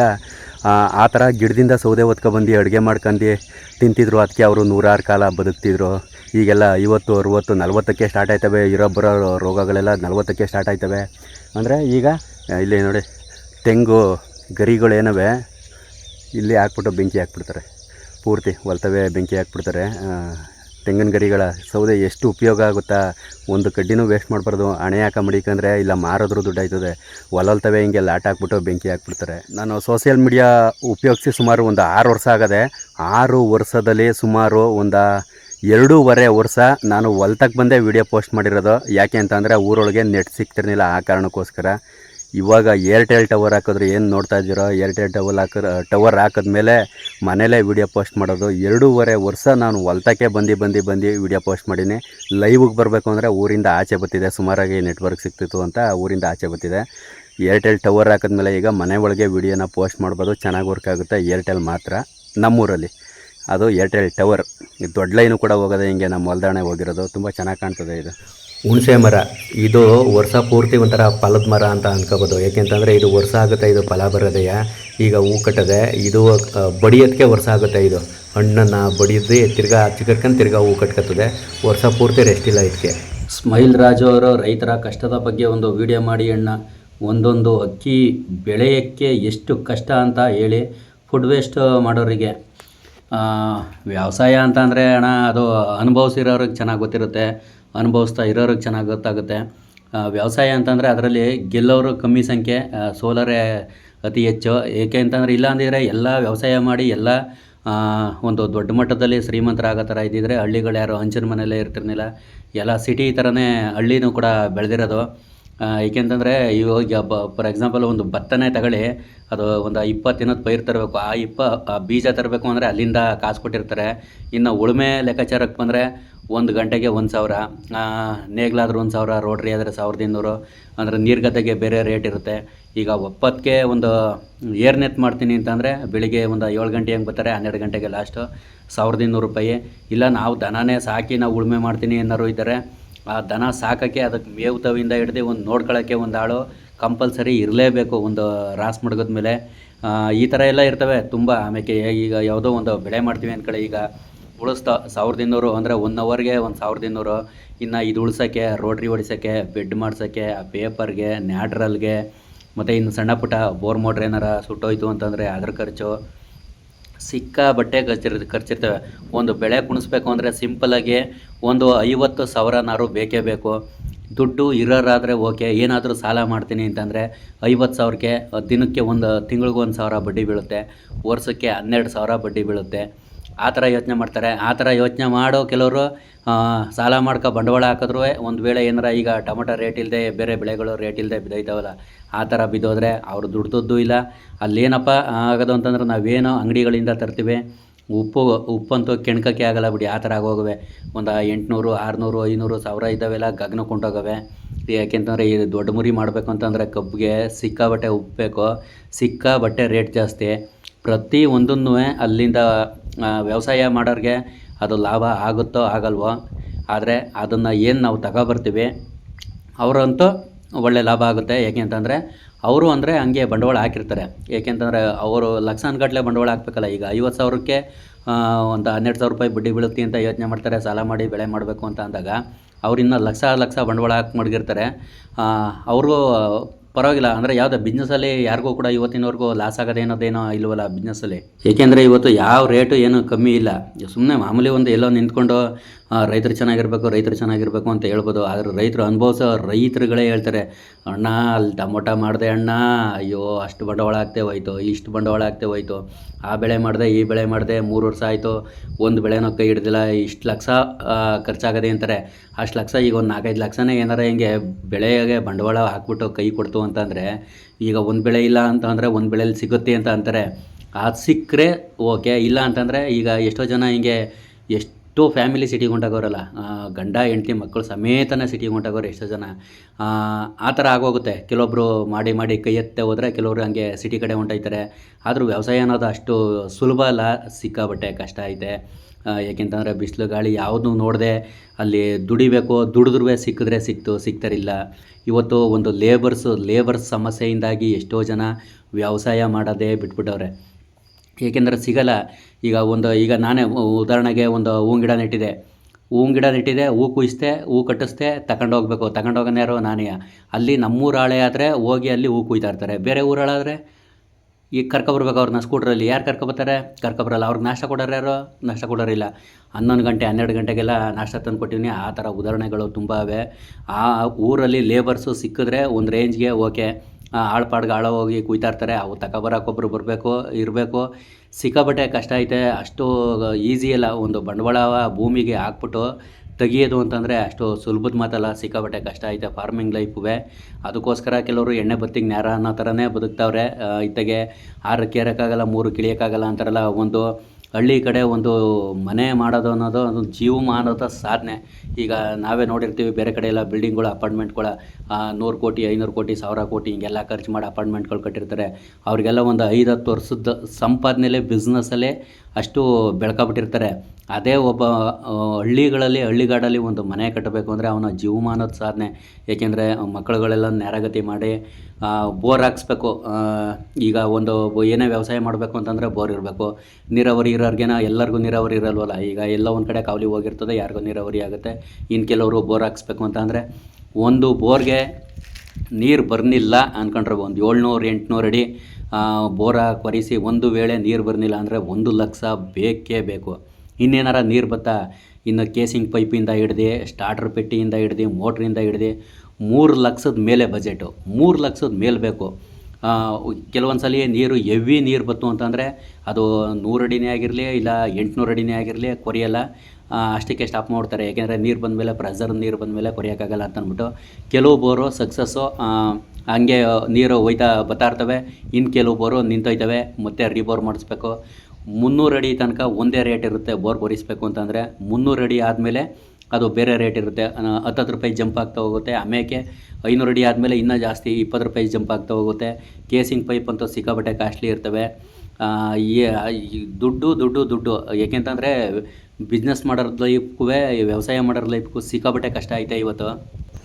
ಆ, ಆ ಥರ ಗಿಡದಿಂದ ಸೌದೆ ಬಂದು ಅಡುಗೆ ಮಾಡ್ಕೊಂಡು ತಿಂತಿದ್ರು. ಅದಕ್ಕೆ ಅವರು ನೂರಾರು ಕಾಲ ಬದುಕ್ತಿದ್ರು. ಈಗೆಲ್ಲ ಐವತ್ತು ಅರುವತ್ತು ನಲ್ವತ್ತಕ್ಕೆ ಸ್ಟಾರ್ಟ್ ಆಯ್ತವೆ. ಇರೋ ಬರೋ ರೋಗಗಳೆಲ್ಲ ನಲ್ವತ್ತಕ್ಕೆ ಸ್ಟಾರ್ಟ್ ಆಯ್ತವೆ. ಅಂದರೆ ಈಗ ಇಲ್ಲಿ ನೋಡಿ, ತೆಂಗು ಗರಿಗಳೇನವೆ, ಇಲ್ಲಿ ಹಾಕ್ಬಿಟ್ಟು ಬೆಂಕಿ ಹಾಕ್ಬಿಡ್ತಾರೆ. ಪೂರ್ತಿ ಹೊಲ್ತವೆ ಬೆಂಕಿ ಹಾಕ್ಬಿಡ್ತಾರೆ. ತೆಂಗಿನ ಗರಿಗಳ ಸೌದೆ ಎಷ್ಟು ಉಪಯೋಗ ಆಗುತ್ತಾ? ಒಂದು ಕಡ್ಡಿನೂ ವೇಸ್ಟ್ ಮಾಡಬಾರ್ದು. ಹಣೆ ಹಾಕ ಮಡಿಕಂದ್ರೆ ಇಲ್ಲ ಮಾರೋದ್ರೂ ದುಡ್ಡು ಆಯ್ತದೆ. ಹೊಲಲ್ತವೆ ಹಿಂಗೆ ಲಾಟ್ ಹಾಕ್ಬಿಟ್ಟು ಬೆಂಕಿ ಹಾಕ್ಬಿಡ್ತಾರೆ. ನಾನು ಸೋಷಿಯಲ್ ಮೀಡಿಯಾ ಉಪಯೋಗಿಸಿ ಸುಮಾರು ಒಂದು ಆರು ವರ್ಷ ಆಗದೆ, ಆರು ವರ್ಷದಲ್ಲಿ ಸುಮಾರು ಒಂದು ಎರಡೂವರೆ ವರ್ಷ ನಾನು ಹೊಲ್ತಕ್ಕೆ ಬಂದೆ ವಿಡಿಯೋ ಪೋಸ್ಟ್ ಮಾಡಿರೋದು. ಯಾಕೆ ಅಂತಂದರೆ ಊರೊಳಗೆ ನೆಟ್ ಸಿಗ್ತಿರ್ಲಿಲ್ಲ ಆ ಕಾರಣಕ್ಕೋಸ್ಕರ. ಇವಾಗ ಏರ್ಟೆಲ್ ಟವರ್ ಹಾಕಿದ್ರೆ ಏನು ನೋಡ್ತಾ ಇದ್ದೀರೋ ಏರ್ಟೆಲ್ ಟವರ್ ಹಾಕಿದ್ರೆ ಟವರ್ ಹಾಕಿದ್ಮೇಲೆ ಮನೇಲೇ ವಿಡಿಯೋ ಪೋಸ್ಟ್ ಮಾಡೋದು. ಎರಡೂವರೆ ವರ್ಷ ನಾನು ಹೊಲ್ತಕ್ಕೆ ಬಂದು ಬಂದು ಬಂದು ವಿಡಿಯೋ ಪೋಸ್ಟ್ ಮಾಡೀನಿ. ಲೈವಿಗೆ ಬರಬೇಕು ಅಂದರೆ ಊರಿಂದ ಆಚೆ ಬತ್ತಿದೆ ಸುಮಾರಾಗಿ ನೆಟ್ವರ್ಕ್ ಸಿಗ್ತಿತ್ತು ಅಂತ ಊರಿಂದ ಆಚೆ ಬತ್ತಿದೆ ಏರ್ಟೆಲ್ ಟವರ್ ಹಾಕಿದ್ಮೇಲೆ ಈಗ ಮನೆ ಒಳಗೆ ವಿಡಿಯೋನ ಪೋಸ್ಟ್ ಮಾಡ್ಬೋದು. ಚೆನ್ನಾಗಿ ವರ್ಕ್ ಆಗುತ್ತೆ ಏರ್ಟೆಲ್ ಮಾತ್ರ ನಮ್ಮೂರಲ್ಲಿ. ಅದು ಏರ್ಟೆಲ್ ಟವರ್. ಇದು ದೊಡ್ಡ ಲೈನು ಕೂಡ ಹೋಗೋದೇ ಹಿಂಗೆ ನಮ್ಮ ಹೊಲ್ದಾಣೆ ಹೋಗಿರೋದು. ತುಂಬ ಚೆನ್ನಾಗಿ ಕಾಣ್ತದೆ ಇದು. ಹುಣಸೆ ಮರ. ಇದು ವರ್ಷ ಪೂರ್ತಿ ಒಂಥರ ಫಲದ ಮರ ಅಂತ ಅನ್ಕೋಬೋದು. ಯಾಕೆಂತಂದರೆ ಇದು ವರ್ಷ ಆಗುತ್ತೆ ಇದು ಫಲ ಬರೋದೆಯ ಈಗ ಹೂ ಕಟ್ಟದೆ ಇದು ಬಡಿಯೋದಕ್ಕೆ ವರ್ಷ ಆಗುತ್ತೆ ಇದು. ಹಣ್ಣನ್ನು ಬಡಿಯೋದು ತಿರ್ಗಾ ಚಿಕ್ಕರ್ಕೊಂಡು ತಿರ್ಗಾ ಹೂ ಕಟ್ಕೊತದೆ. ವರ್ಷ ಪೂರ್ತಿ ರೆಸ್ಟ್ ಇಲ್ಲ ಇದಕ್ಕೆ. ಸ್ಮೈಲ್ ರಾಜು ಅವರು ರೈತರ ಕಷ್ಟದ ಬಗ್ಗೆ ಒಂದು ವಿಡಿಯೋ ಮಾಡಿ ಅಣ್ಣ. ಒಂದೊಂದು ಅಕ್ಕಿ ಬೆಳೆಯೋಕ್ಕೆ ಎಷ್ಟು ಕಷ್ಟ ಅಂತ ಹೇಳಿ ಫುಡ್ ವೇಸ್ಟ್ ಮಾಡೋರಿಗೆ. ವ್ಯವಸಾಯ ಅಂತ ಅಂದರೆ ಅಣ್ಣ, ಅದು ಅನುಭವಿಸಿರೋರಿಗೆ ಚೆನ್ನಾಗಿ ಗೊತ್ತಿರುತ್ತೆ, ಅನುಭವಿಸ್ತಾ ಇರೋರಿಗೆ ಚೆನ್ನಾಗಿ ಗೊತ್ತಾಗುತ್ತೆ. ವ್ಯವಸಾಯ ಅಂತಂದರೆ ಅದರಲ್ಲಿ ಗೆಲ್ಲೋರು ಕಮ್ಮಿ ಸಂಖ್ಯೆ ಸೋಲಾರೇ ಅತಿ ಹೆಚ್ಚು. ಏಕೆ ಅಂತಂದರೆ ಇಲ್ಲ ಅಂದಿದ್ರೆ ಎಲ್ಲ ವ್ಯವಸಾಯ ಮಾಡಿ ಎಲ್ಲ ಒಂದು ದೊಡ್ಡ ಮಟ್ಟದಲ್ಲಿ ಶ್ರೀಮಂತರಾಗೋ ಥರ ಇದ್ದಿದ್ರೆ ಹಳ್ಳಿಗಳು ಯಾರು ಹಂಚಿನ ಮನೆಯಲ್ಲೇ ಇರ್ತಿರ್ಲಿಲ್ಲ. ಎಲ್ಲ ಸಿಟಿ ಥರನೇ ಹಳ್ಳಿನೂ ಕೂಡ ಬೆಳೆದಿರೋದು. ಏಕೆಂತಂದರೆ ಇವಾಗ ಫಾರ್ ಎಕ್ಸಾಂಪಲ್ ಒಂದು ಭತ್ತನೇ ತಗೊಳ್ಳಿ, ಅದು ಒಂದು ಇಪ್ಪತ್ತು ದಿನದ ಪೈರು ತರಬೇಕು. ಆ ಇಪ್ಪ, ಆ ಬೀಜ ತರಬೇಕು ಅಂದರೆ ಅಲ್ಲಿಂದ ಕಾಸು ಕೊಟ್ಟಿರ್ತಾರೆ. ಇನ್ನು ಉಳುಮೆ ಲೆಕ್ಕಾಚಾರಕ್ಕೆ ಬಂದರೆ ಒಂದು ಗಂಟೆಗೆ ಒಂದು ಸಾವಿರ ನೇಗ್ಲಾದ್ರೆ ಒಂದು ಸಾವಿರ ರೋಡ್ರಿ ಆದರೆ ಸಾವಿರದ ಇನ್ನೂರು, ಅಂದರೆ ನೀರ್ಗದ್ದೆಗೆ ಬೇರೆ ರೇಟ್ ಇರುತ್ತೆ. ಈಗ ಒಪ್ಪತ್ತಿಗೆ ಒಂದು ಏರ್ನೆತ್ ಮಾಡ್ತೀನಿ ಅಂತಂದರೆ ಬೆಳಿಗ್ಗೆ ಒಂದು ಏಳು ಗಂಟೆ ಹೆಂಗೆ ಬರ್ತಾರೆ, ಹನ್ನೆರಡು ಗಂಟೆಗೆ ಲಾಸ್ಟು ಸಾವಿರದ ಇನ್ನೂರು ರೂಪಾಯಿ. ಇಲ್ಲ, ನಾವು ದನನೇ ಸಾಕಿ ನಾವು ಉಳುಮೆ ಮಾಡ್ತೀನಿ ಅನ್ನೋರು ಇದ್ದಾರೆ ಆ ದನ ಸಾಕೋಕ್ಕೆ ಅದಕ್ಕೆ ಮೇವು ತವಿಂದ ಹಿಡ್ದು ಒಂದು ನೋಡ್ಕೊಳ್ಳೋಕ್ಕೆ ಒಂದು ಆಳು ಕಂಪಲ್ಸರಿ ಇರಲೇಬೇಕು ಒಂದು ರಾಸ್ ಮಡಗದ ಮೇಲೆ. ಈ ಥರ ಎಲ್ಲ ಇರ್ತವೆ ತುಂಬ. ಆಮೇಲೆ ಈಗ ಯಾವುದೋ ಒಂದು ಬೆಳೆ ಮಾಡ್ತೀವಿ ಅಂದ್ಕೊಳ್ಳಿ ಈಗ ಉಳಿಸ್ತಾ ಸಾವಿರದ ಇನ್ನೂರು ಅಂದರೆ ಒನ್ ಅವರ್ಗೆ ಒಂದು ಸಾವಿರದ ಇನ್ನೂರು ಇನ್ನು ಇದು ಉಳ್ಸೋಕ್ಕೆ ರೋಟ್ರಿ ಹೊಡಿಸೋಕ್ಕೆ ಬೆಡ್ ಮಾಡ್ಸೋಕ್ಕೆ, ಆ ಪೇಪರ್ಗೆ ನ್ಯಾಡ್ರಲ್ಗೆ, ಮತ್ತು ಇನ್ನು ಸಣ್ಣ ಪುಟ್ಟ ಬೋರ್ ಮೋಟ್ರ್ ಏನಾರ ಸುಟ್ಟೋಯ್ತು ಅಂತಂದರೆ ಅದ್ರ ಖರ್ಚು. ಸಿಕ್ಕಾಬಟ್ಟೆ ಖರ್ಚಿರ್ ಖರ್ಚಿರ್ತವೆ ಒಂದು ಬೆಳೆ ಕುಣಿಸ್ಬೇಕು ಅಂದರೆ ಸಿಂಪಲಾಗಿ ಒಂದು ಐವತ್ತು ಸಾವಿರನಾರು ಬೇಕೇ ಬೇಕು. ದುಡ್ಡು ಇರೋರಾದರೆ ಓಕೆ, ಏನಾದರೂ ಸಾಲ ಮಾಡ್ತೀನಿ ಅಂತಂದರೆ ಐವತ್ತು ಸಾವಿರಕ್ಕೆ ದಿನಕ್ಕೆ ಒಂದು ತಿಂಗಳಿಗೆ ಒಂದು ಸಾವಿರ ಬಡ್ಡಿ ಬೀಳುತ್ತೆ. ವರ್ಷಕ್ಕೆ ಹನ್ನೆರಡು ಸಾವಿರ ಬಡ್ಡಿ ಬೀಳುತ್ತೆ. ಆ ಥರ ಯೋಚನೆ ಮಾಡ್ತಾರೆ. ಆ ಥರ ಯೋಚನೆ ಮಾಡೋ ಕೆಲವರು ಸಾಲ ಮಾಡ್ಕೊ ಬಂಡವಾಳ ಹಾಕಿದ್ರು ಒಂದು ವೇಳೆ ಏನಾರ ಈಗ ಟೊಮೊಟೊ ರೇಟ್ ಇಲ್ಲದೆ ಬೇರೆ ಬೆಳೆಗಳು ರೇಟ್ ಇಲ್ಲದೆ ಬಿದ್ದೈತಾವಲ್ಲ ಆ ಥರ ಬಿದ್ದೋದ್ರೆ ಅವ್ರು ದುಡ್ದದ್ದು ಇಲ್ಲ. ಅಲ್ಲೇನಪ್ಪ ಆಗೋದು ಅಂತಂದ್ರೆ ನಾವೇನೋ ಅಂಗಡಿಗಳಿಂದ ತರ್ತೀವಿ, ಉಪ್ಪು, ಉಪ್ಪಂತೂ ಕೆಣ್ಕಕ್ಕೆ ಆಗಲ್ಲ ಬಿಡಿ, ಆ ಥರ ಆಗೋಗವೆ. ಒಂದು ಎಂಟುನೂರು, ಆರುನೂರು, ಐನೂರು ಸಾವಿರ ಇದ್ದಾವೆಲ್ಲ ಗಗನ ಕೊಂಡೋಗವೆ. ಯಾಕೆಂತಂದರೆ ಈ ದೊಡ್ಡ ಮುರಿ ಮಾಡಬೇಕು ಅಂತಂದರೆ ಕಬ್ಬಿಗೆ ಸಿಕ್ಕಾಬಟ್ಟೆ ಉಪ್ಪು ಬೇಕು ಸಿಕ್ಕಾಬಟ್ಟೆ ರೇಟ್ ಜಾಸ್ತಿ. ಪ್ರತಿ ಒಂದನ್ನು ಅಲ್ಲಿಂದ ವ್ಯವಸಾಯ ಮಾಡೋರಿಗೆ ಅದು ಲಾಭ ಆಗುತ್ತೋ ಆಗಲ್ವೋ, ಆದರೆ ಅದನ್ನು ಏನು ನಾವು ತಗೊಬರ್ತೀವಿ, ಅವರಂತೂ ಒಳ್ಳೆ ಲಾಭ ಆಗುತ್ತೆ. ಏಕೆ ಅಂತಂದರೆ ಅವರು ಅಂದರೆ ಹಂಗೆ ಬಂಡವಾಳ ಹಾಕಿರ್ತಾರೆ. ಏಕೆಂತಂದರೆ ಅವರು ಲಕ್ಷಾನುಗಟ್ಟಲೆ ಬಂಡವಾಳ ಹಾಕ್ಬೇಕಲ್ಲ, ಈಗ ಐವತ್ತು ಸಾವಿರಕ್ಕೆ ಒಂದು ಹನ್ನೆರಡು ಸಾವಿರ ರೂಪಾಯಿ ಬಡ್ಡಿ ಬೀಳುತ್ತೆ ಅಂತ ಯೋಚನೆ ಮಾಡ್ತಾರೆ, ಸಾಲ ಮಾಡಿ ಬೆಳೆ ಮಾಡಬೇಕು ಅಂತ ಅಂದಾಗ ಅವರಿನ್ನ ಲಕ್ಷ ಲಕ್ಷ ಬಂಡವಾಳ ಹಾಕಿ ಮಡಗಿರ್ತಾರೆ. ಅವರು ಪರವಾಗಿಲ್ಲ. ಅಂದರೆ ಯಾವುದೋ ಬಿಸ್ನೆಸ್ಸಲ್ಲಿ ಯಾರಿಗೂ ಕೂಡ ಇವತ್ತಿನವರೆಗೂ ಲಾಸ್ ಆಗೋದೇನೋದೇನೋ ಇಲ್ವಲ್ಲ ಬಿಸ್ನೆಸ್ಸಲ್ಲಿ ಏಕೆಂದರೆ ಇವತ್ತು ಯಾವ ರೇಟು ಏನು ಕಮ್ಮಿ ಇಲ್ಲ. ಸುಮ್ಮನೆ ಮಾಮೂಲಿ ಒಂದು ಎಲ್ಲೋ ನಿಂತ್ಕೊಂಡು ರೈತರು ಚೆನ್ನಾಗಿರಬೇಕು ರೈತರು ಚೆನ್ನಾಗಿರಬೇಕು ಅಂತ ಹೇಳ್ಬೋದು. ಆದರೆ ರೈತರು ಅನುಭವಿಸೋ ರೈತರುಗಳೇ ಹೇಳ್ತಾರೆ, ಅಣ್ಣ, ಅಲ್ಲಿ ಟೊಮೊಟೊ ಮಾಡಿದೆ ಅಣ್ಣ, ಅಯ್ಯೋ, ಅಷ್ಟು ಬಂಡವಾಳ ಆಗ್ತೇ ಹೋಯ್ತು, ಇಷ್ಟು ಬಂಡವಾಳ ಆಗ್ತೇ ಹೋಯ್ತು, ಆ ಬೆಳೆ ಮಾಡಿದೆ, ಈ ಬೆಳೆ ಮಾಡಿದೆ, ಮೂರು ವರ್ಷ ಆಯಿತು, ಒಂದು ಬೆಳೆನೋ ಕೈ ಹಿಡ್ದಿಲ್ಲ, ಇಷ್ಟು ಲಕ್ಷ ಖರ್ಚಾಗದೆ ಅಂತಾರೆ. ಅಷ್ಟು ಲಕ್ಷ, ಈಗ ಒಂದು ನಾಲ್ಕೈದು ಲಕ್ಷನೇ ಏನಾರ ಹಿಂಗೆ ಬೆಳೆಗೆ ಬಂಡವಾಳ ಹಾಕ್ಬಿಟ್ಟು ಕೈ ಕೊಡ್ತು ಅಂತಂದರೆ, ಈಗ ಒಂದು ಬೆಳೆ ಇಲ್ಲ ಅಂತ ಅಂದರೆ ಒಂದು ಬೆಳೆಯಲ್ಲಿ ಸಿಗುತ್ತೆ ಅಂತ ಅಂತಾರೆ. ಅದು ಸಿಕ್ಕರೆ ಓಕೆ, ಇಲ್ಲ ಅಂತಂದರೆ ಈಗ ಎಷ್ಟೋ ಜನ ಹಿಂಗೆ ಎಷ್ಟೋ ಫ್ಯಾಮಿಲಿ ಸಿಟಿಗೆ ಹೊಂಟಾಗೋರಲ್ಲ ಗಂಡ ಹೆಂಡತಿ ಮಕ್ಕಳು ಸಮೇತನ ಸಿಟಿಗೆ ಹೊಂಟಾಗೋರು ಎಷ್ಟೋ ಜನ. ಆ, ಥರ ಆಗೋಗುತ್ತೆ. ಕೆಲವೊಬ್ಬರು ಮಾಡಿ ಮಾಡಿ ಕೈ ಎತ್ತೆ ಹೋದರೆ ಕೆಲವರು ಹಂಗೆ ಸಿಟಿ ಕಡೆ ಹೊಂಟೋಯ್ತಾರೆ. ಆದರೂ ವ್ಯವಸಾಯ ಅನ್ನೋದು ಅಷ್ಟು ಸುಲಭ ಅಲ್ಲ ಸಿಕ್ಕಾಬಟ್ಟೆ ಕಷ್ಟ ಐತೆ. ಏಕೆಂತಂದರೆ ಬಿಸಿಲು ಗಾಳಿ ಯಾವುದೂ ನೋಡದೆ ಅಲ್ಲಿ ದುಡಿಬೇಕು ದುಡಿದ್ರೂ ಸಿಕ್ಕಿದ್ರೆ ಸಿಕ್ತು ಸಿಗ್ತಾರಿಲ್ಲ. ಇವತ್ತು ಒಂದು ಲೇಬರ್ಸು ಲೇಬರ್ಸ್ ಸಮಸ್ಯೆಯಿಂದಾಗಿ ಎಷ್ಟೋ ಜನ ವ್ಯವಸಾಯ ಮಾಡೋದೇ ಬಿಟ್ಬಿಟ್ಟವ್ರೆ. ಏಕೆಂದರೆ ಸಿಗಲ್ಲ. ಈಗ ಒಂದು, ಈಗ ನಾನೇ ಉದಾಹರಣೆಗೆ ಒಂದು ಹೂವಿನ ಗಿಡ ನೆಟ್ಟಿದೆ. ಹೂವಿನ ಗಿಡ ನೆಟ್ಟಿದೆ, ಹೂ ಕುಯಿಸ್ದೆ, ಹೂ ಕಟ್ಟಿಸ್ದೆ ತಗೊಂಡು ಹೋಗ್ಬೇಕು. ತಗೊಂಡು ಹೋಗೋನ್ಯಾರೋ ನಾನೇ. ಅಲ್ಲಿ ನಮ್ಮೂರ ಆಳೆ ಆದರೆ ಹೋಗಿ ಅಲ್ಲಿ ಹೂ ಕುಯ್ತಾ ಇರ್ತಾರೆ. ಬೇರೆ ಊರಾಳಾದರೆ ಈಗ ಕರ್ಕೊಬರ್ಬೇಕು ಅವ್ರನ್ನ ಸ್ಕೂಟ್ರಲ್ಲಿ. ಯಾರು ಕರ್ಕೊಬರ್ತಾರೆ ಕರ್ಕೊಬರಲ್ಲ ಅವ್ರಿಗೆ ನಾಷ್ಟ ಕೊಡೋರು ಯಾರು? ನಾಷ್ಟ ಕೊಡೋರಿಲ್ಲ ಹನ್ನೊಂದು ಗಂಟೆ, ಹನ್ನೆರಡು ಗಂಟೆಗೆಲ್ಲ ನಾಷ್ಟ ತಂದು ಕೊಟ್ಟಿದ್ದೀನಿ ಆ ಥರ ಉದಾಹರಣೆಗಳು ತುಂಬ ಇವೆ ಆ ಊರಲ್ಲಿ ಲೇಬರ್ಸು ಸಿಕ್ಕಿದ್ರೆ ಒಂದು ರೇಂಜ್ಗೆ ಓಕೆ. ಆಳ್ಪಾಡ್ಗೆ ಆಳ ಹೋಗಿ ಕುಯ್ತಾ ಇರ್ತಾರೆ ಅವು ಒಬ್ಬರು ಬರಬೇಕು, ಇರಬೇಕು. ಸಿಕ್ಕಾಪಟ್ಟೆ ಕಷ್ಟ ಐತೆ, ಅಷ್ಟು ಈಸಿ ಅಲ್ಲ, ಒಂದು ಬಂಡವಾಳ ಭೂಮಿಗೆ ಹಾಕ್ಬಿಟ್ಟು ತೆಗಿಯೋದು ಅಂತಂದರೆ ಅಷ್ಟು ಸುಲಭದ ಮಾತಲ್ಲ, ಸಿಕ್ಕಾಪಟ್ಟೆ ಕಷ್ಟ ಐತೆ ಫಾರ್ಮಿಂಗ್ ಲೈಫುವೆ ಅದಕ್ಕೋಸ್ಕರ ಕೆಲವರು ಎಣ್ಣೆ ಬತ್ತಿಗೆ ನೇರ ಅನ್ನೋ ಥರನೇ ಬದುಕ್ತಾವ್ರೆ. ಇತ್ತಗೆ ಆರು ಕೇರೋಕ್ಕಾಗಲ್ಲ ಮೂರು ಕಿಳಿಯೋಕ್ಕಾಗಲ್ಲ ಅಂತಾರಲ್ಲ, ಒಂದು ಹಳ್ಳಿ ಕಡೆ ಒಂದು ಮನೆ ಮಾಡೋದು ಅನ್ನೋದು ಒಂದು ಜೀವಮಾನದ ಸಾಧನೆ. ಈಗ ನಾವೇ ನೋಡಿರ್ತೀವಿ ಬೇರೆ ಕಡೆ ಎಲ್ಲ ಬಿಲ್ಡಿಂಗ್ಗಳು ಅಪಾರ್ಟ್ಮೆಂಟ್ಗಳ ನೂರು ಕೋಟಿ, ಐನೂರು ಕೋಟಿ, ಸಾವಿರ ಕೋಟಿ ಹಿಂಗೆಲ್ಲ ಖರ್ಚು ಮಾಡಿ ಅಪಾರ್ಟ್ಮೆಂಟ್ಗಳು ಕಟ್ಟಿರ್ತಾರೆ. ಅವರಿಗೆಲ್ಲ ಒಂದು ಐದು ಹತ್ತು ವರ್ಷದ ಸಂಪಾದನೆಲೇ ಬಿಸ್ನೆಸ್ಸಲ್ಲೇ ಅಷ್ಟು ಬೆಳ್ಕೊಬಿಟ್ಟಿರ್ತಾರೆ. ಅದೇ ಒಬ್ಬ ಹಳ್ಳಿಗಳಲ್ಲಿ, ಹಳ್ಳಿಗಾಡಲ್ಲಿ ಒಂದು ಮನೆ ಕಟ್ಟಬೇಕು ಅಂದರೆ ಅವನ ಜೀವಮಾನದ ಸಾಧನೆ. ಏಕೆಂದರೆ ಮಕ್ಕಳುಗಳೆಲ್ಲ ನೇರಗತಿ ಮಾಡಿ ಬೋರ್ ಹಾಕ್ಸ್ಬೇಕು. ಈಗ ಒಂದು ಏನೇ ವ್ಯವಸಾಯ ಮಾಡಬೇಕು ಅಂತಂದರೆ ಬೋರ್ ಇರಬೇಕು. ನೀರಾವರಿ ಇರೋರ್ಗೇನ ಎಲ್ಲರಿಗೂ ನೀರಾವರಿ ಇರಲ್ವಲ್ಲ? ಈಗ ಎಲ್ಲ ಒಂದು ಕಡೆ ಕಾವಲಿ ಹೋಗಿರ್ತದೆ, ಯಾರಿಗೂ ನೀರಾವರಿ ಆಗುತ್ತೆ. ಇನ್ನು ಕೆಲವರು ಬೋರ್ ಹಾಕ್ಸ್ಬೇಕು ಅಂತ ಅಂದರೆ ಒಂದು ಬೋರ್ಗೆ ನೀರು ಬರಲಿಲ್ಲ ಅನ್ಕೊಂಡ್ರೆ ಒಂದು ಏಳ್ನೂರು, ಎಂಟುನೂರು ಅಡಿ ಬೋರ ಕೊರಿಸಿ ಒಂದು ವೇಳೆ ನೀರು ಬರಲಿಲ್ಲ ಅಂದರೆ ಒಂದು ಲಕ್ಷ ಬೇಕೇ ಬೇಕು. ಇನ್ನೇನಾರ ನೀರು ಬತ್ತಾ? ಇನ್ನು ಕೇಸಿಂಗ್ ಪೈಪಿಂದ ಹಿಡ್ದು ಸ್ಟಾರ್ಟರ್ ಪೆಟ್ಟಿಯಿಂದ ಹಿಡ್ದು, ಮೋಟ್ರಿಂದ ಹಿಡ್ದು, ಮೂರು ಲಕ್ಷದ ಮೇಲೆ ಬಜೆಟು ಮೂರು ಲಕ್ಷದ ಮೇಲೆ ಬೇಕು. ಕೆಲವೊಂದು ಸಲ ನೀರು ಎವ್ವಿ ನೀರು ಬತ್ತು ಅಂತಂದರೆ ಅದು ನೂರು ಅಡಿನೇ ಆಗಿರಲಿ, ಇಲ್ಲ ಎಂಟುನೂರು ಅಡಿನೇ ಆಗಿರಲಿ ಕೊರಿಯಲ್ಲ. ಅಷ್ಟಕ್ಕೆ ಸ್ಟಾಪ್ ಮಾಡ್ತಾರೆ. ಯಾಕೆಂದರೆ ನೀರು ಬಂದಮೇಲೆ ಪ್ರೆಸರ್ ನೀರು ಬಂದಮೇಲೆ ಕೊರಿಯೋಕ್ಕಾಗಲ್ಲ ಅಂತ ಅಂದ್ಬಿಟ್ಟು ಕೆಲವು ಬೋರು ಸಕ್ಸಸ್ಸು ಹಂಗೆ ನೀರು ಹೋಯ್ತಾ ಬರ್ತಾ ಇರ್ತವೆ. ಇನ್ನು ಕೆಲವು ಬೋರು ನಿಂತೋಯ್ತವೆ. ಮತ್ತೆ ರಿಬೋರ್ ಮಾಡಿಸ್ಬೇಕು. ಮುನ್ನೂರು ಅಡಿ ತನಕ ಒಂದೇ ರೇಟ್ ಇರುತ್ತೆ ಬೋರ್ ಕೊರಿಸ್ಬೇಕು ಅಂತಂದರೆ. ಮುನ್ನೂರು ಅಡಿ ಆದಮೇಲೆ ಅದು ಬೇರೆ ರೇಟ್ ಇರುತ್ತೆ. ಹತ್ತತ್ತು ರೂಪಾಯಿ ಜಂಪ್ ಆಗ್ತಾ ಹೋಗುತ್ತೆ. ಆಮೇಲೆ ಐನೂರು ಅಡಿ ಆದಮೇಲೆ ಇನ್ನೂ ಜಾಸ್ತಿ ಇಪ್ಪತ್ತು ರೂಪಾಯಿ ಜಂಪ್ ಆಗ್ತಾ ಹೋಗುತ್ತೆ. ಕೇಸಿಂಗ್ ಪೈಪ್ ಅಂತೂ ಸಿಕ್ಕಾಬಟ್ಟೆ ಕಾಸ್ಟ್ಲಿ ಇರ್ತವೆ. ದುಡ್ಡು ದುಡ್ಡು ದುಡ್ಡು. ಏಕೆಂತಂದರೆ ಬಿಸ್ನೆಸ್ ಮಾಡೋರ ಲೈಫ್ಗೂ ವ್ಯವಸಾಯ ಮಾಡೋರ ಲೈಫ್ಗೂ ಸಿಕ್ಕಾಬಟ್ಟೆ ಕಷ್ಟ ಐತೆ ಇವತ್ತು.